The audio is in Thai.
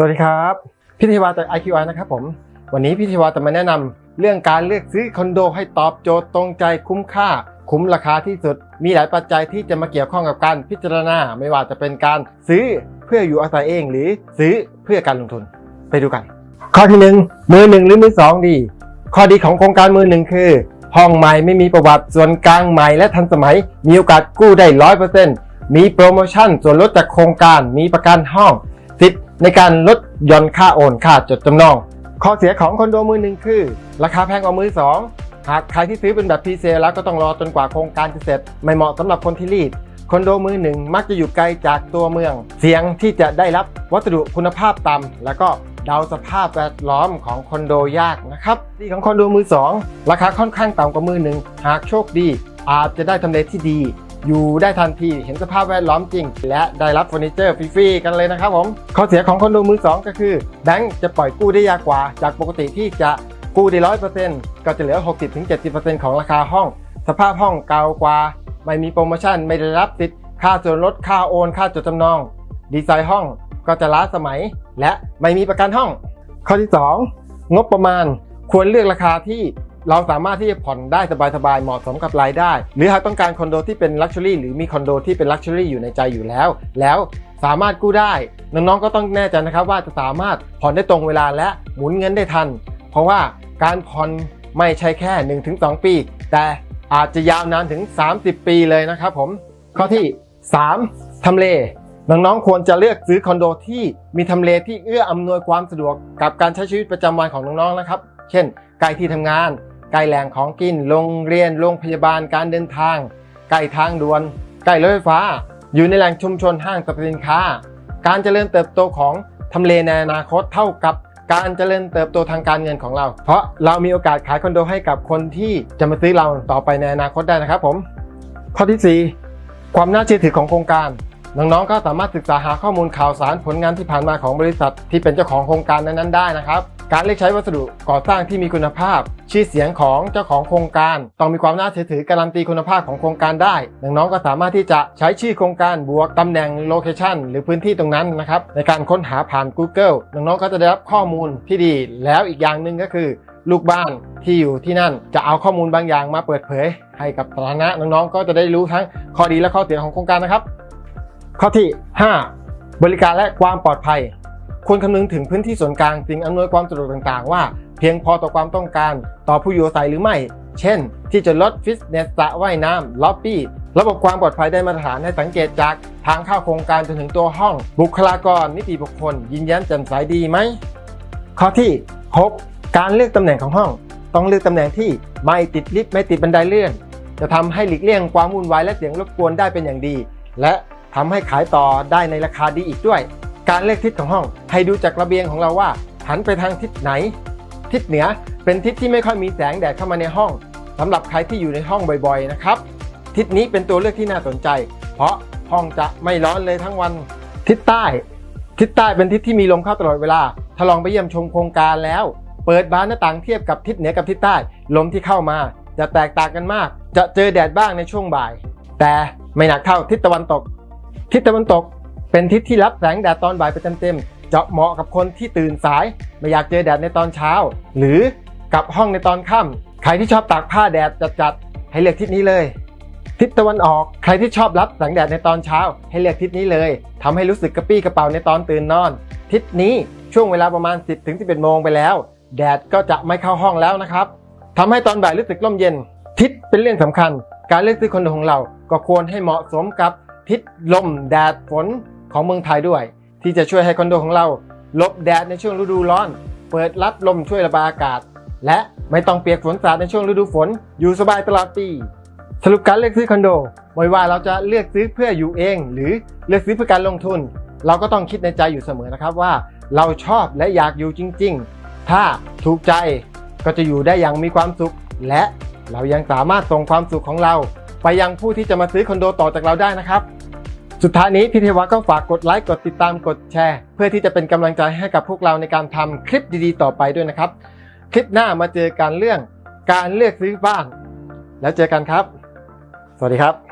สวัสดีครับพิธีวาจาก IQI นะครับผม วันนี้พิธีวาจะมาแนะนำเรื่องการเลือกซื้อคอนโดให้ตอบโจทย์ตรงใจคุ้มค่า คุ้มราคาที่สุด มีหลายปัจจัยที่จะมาเกี่ยวข้องกับการพิจารณา ไม่ว่าจะเป็นการซื้อเพื่ออยู่อาศัยเองหรือซื้อเพื่อการลงทุนไปดูกัน ข้อที่หนึ่งมือหนึ่งหรือมือสองดี ข้อดีของโครงการมือหนึ่งคือ ห้องใหม่ไม่มีประวัติส่วนกลางใหม่และทันสมัย มีโอกาสกู้ได้ร้อยเปอร์เซ็นต์มีโปรโมชั่นส่วนลดจากโครงการมีประกันห้องสิทธิ ในการลดหย่อนค่าโอนค่าจดจำนอง ข้อเสียของคอนโดมือหนึ่งคือ ราคาแพงกว่ามือสองหากใครที่ซื้อเป็นแบบพีเซแล้วก็ต้องรอจนกว่าโครงการจะเสร็จ ไม่เหมาะสำหรับคนที่รีบคอนโดมือหนึ่งมักจะอยู่ไกลจากตัวเมือง เสี่ยงที่จะได้รับวัสดุคุณภาพต่ำแล้วก็เดาสภาพแวดล้อมของคอนโดยากนะครับที่ของคอนโดมือสองราคาค่อนข้างต่ำกว่ามือหนึ่งหากโชคดี อาจจะได้ทำเลที่ดี อยู่ได้ทันทีเห็นสภาพแวดล้อมจริง และได้รับเฟอร์นิเจอร์ฟรีๆกันเลยนะครับผมข้อเสียของคอนโดมือสองก็คือแบงก์จะปล่อยกู้ได้ยากกว่า จากปกติที่จะกู้ได้ร้อยเปอร์เซ็นต์ก็จะเหลือ 60-70%ของราคาห้อง สภาพห้องเก่ากว่า ไม่มีโปรโมชั่นไม่ได้รับสิทธิ์ค่าส่วนลดค่าโอน ค่าจดจำนอง ดีไซน์ห้องก็จะล้าสมัย และไม่มีประกันห้อง ข้อที่ 2 งบประมาณควรเลือกราคาที่ เราสามารถที่จะผ่อนได้สบายๆเหมาะสมกับรายได้ หรือหากต้องการคอนโดที่เป็นลักชัวรี่หรือมีคอนโดที่เป็นลักชัวรี่อยู่ในใจอยู่แล้ว แล้วสามารถกู้ได้ น้องๆก็ต้องแน่ใจนะครับว่าจะสามารถผ่อนได้ตรงเวลาและหมุนเงินได้ทัน เพราะว่าการผ่อนไม่ใช่แค่ 1-2 ปี แต่อาจจะยาวนานถึง 30 ปีเลยนะครับผมข้อที่ 3. ทำเลน้องๆควรจะเลือกซื้อคอนโดที่มีทำเลที่เอื้ออำนวยความสะดวกกับการใช้ชีวิตประจำวันของน้องๆนะครับ เช่นใกล้ที่ทำงาน ใกล้แหล่งของกิน โรงเรียน โรงพยาบาล การเดินทาง ใกล้ทางด่วน ใกล้รถไฟฟ้า อยู่ในแหล่งชุมชนห้างสรรพสินค้า การเจริญเติบโตของทำเลในอนาคตเท่ากับการเจริญเติบโตทางการเงินของเรา เพราะเรามีโอกาสขายคอนโดให้กับคนที่จะมาซื้อเราต่อไปในอนาคตได้นะครับผม ข้อที่ 4 ความน่าเชื่อถือของโครงการ น้องๆก็สามารถศึกษาหาข้อมูลข่าวสารผลงานที่ผ่านมาของบริษัท ที่เป็นเจ้าของโครงการนั้นๆได้นะครับ การเลือกใช้วัสดุก่อสร้างที่มีคุณภาพ ชื่อเสียงของเจ้าของโครงการ ต้องมีความน่าเชื่อถือการันตีคุณภาพของโครงการได้น้องๆก็สามารถที่จะใช้ชื่อโครงการบวกตำแหน่งโลเคชันหรือพื้นที่ตรงนั้นนะครับในการค้นหาผ่าน Google น้องๆก็จะได้รับข้อมูลที่ดี แล้วอีกอย่างหนึ่งก็คือ ลูกบ้านที่อยู่ที่นั่นจะเอาข้อมูลบางอย่างมาเปิดเผย ให้กับสาธารณะน้องๆก็จะได้รู้ทั้งข้อดีและข้อเสียของโครงการนะครับ ข้อที่ 5 บริการและความปลอดภัยควรคำนึงถึงพื้นที่ส่วนกลางสิ่งอำนวยความสะดวกต่างๆ ว่าเพียงพอต่อความต้องการต่อผู้อยู่อาศัยหรือไม่ เช่น ที่จอดฟิตเนสสระว่ายน้ำล็อบบี้ ระบบความปลอดภัยได้มาตรฐานให้สังเกตจากทางเข้าโครงการจนถึงตัวห้อง บุคลากร นิติบุคคล ยินยันแจ่มใสดีไหม ข้อที่ 6 การเลือกตำแหน่งของห้อง ต้องเลือกตำแหน่งที่ไม่ติดลิฟต์ไม่ติดบันไดเลื่อน จะทำให้หลีกเลี่ยงความวุ่นวายและเสียงรบกวนได้เป็นอย่างดี และ ทำให้ขายต่อได้ในราคาดีอีกด้วย การเลือกทิศของห้อง ให้ดูจากระเบียงของเราว่า หันไปทางทิศไหน ทิศเหนือเป็นทิศที่ไม่ค่อยมีแสงแดดเข้ามาในห้องสำหรับใครที่อยู่ในห้องบ่อยๆนะครับทิศนี้เป็นตัวเลือกที่น่าสนใจ เพราะห้องจะไม่ร้อนเลยทั้งวัน ทิศใต้ ทิศใต้เป็นทิศที่มีลมเข้าตลอดเวลา ถ้าลองไปเยี่ยมชมโครงการแล้ว เปิดบานหน้าต่างเทียบกับทิศเหนือกับทิศใต้ ลมที่เข้ามา จะแตกต่างกันมาก จะเจอแดดบ้างในช่วงบ่าย แต่ไม่หนักเท่าทิศตะวันตก ทิศตะวันตกเป็นทิศที่รับแสงแดดตอนบ่ายไปเต็มๆจะเหมาะกับคนที่ตื่นสาย ไม่อยากเจอแดดในตอนเช้า หรือกลับห้องในตอนค่ำใครที่ชอบตากผ้าแดดจัดๆให้เลือกทิศนี้เลย ทิศตะวันออกใครที่ชอบรับแสงแดดในตอนเช้า ให้เลือกทิศนี้เลยทำให้รู้สึกกระปี้กระเป๋าในตอนตื่นนอน ทิศนี้ช่วงเวลาประมาณ 10ถึง11โมงไปแล้ว แดดก็จะไม่เข้าห้องแล้วนะครับทำให้ตอนบ่ายรู้สึกร่มเย็น ทิศเป็นเรื่องสำคัญ การเลือกซื้อคอนโดของเราก็ควรให้เหมาะสมกับ ทิศลมแดดฝนของเมืองไทยด้วย ที่จะช่วยให้คอนโดของเราหลบแดดในช่วงฤดูร้อน เปิดรับลมช่วยระบายอากาศ และไม่ต้องเปียกฝนสาดในช่วงฤดูฝน อยู่สบายตลอดปี สรุปการเลือกซื้อคอนโดไม่ว่าเราจะเลือกซื้อเพื่ออยู่เอง หรือเลือกซื้อเพื่อการลงทุน เราก็ต้องคิดในใจอยู่เสมอนะครับว่า เราชอบและอยากอยู่จริง ๆ ถ้าถูกใจก็จะอยู่ได้อย่างมีความสุข และเรายังสามารถส่งความสุขของเรา ไปยังผู้ที่จะมาซื้อคอนโดต่อจากเราได้นะครับ สุดท้ายนี้พี่เทวะก็ฝากกดไลค์กดติดตามกดแชร์ เพื่อที่จะเป็นกำลังใจให้กับพวกเราในการทำคลิปดีๆ ต่อไปด้วยนะครับ คลิปหน้ามาเจอกันเรื่องการเลือกซื้อบ้าน แล้วเจอกันครับ สวัสดีครับ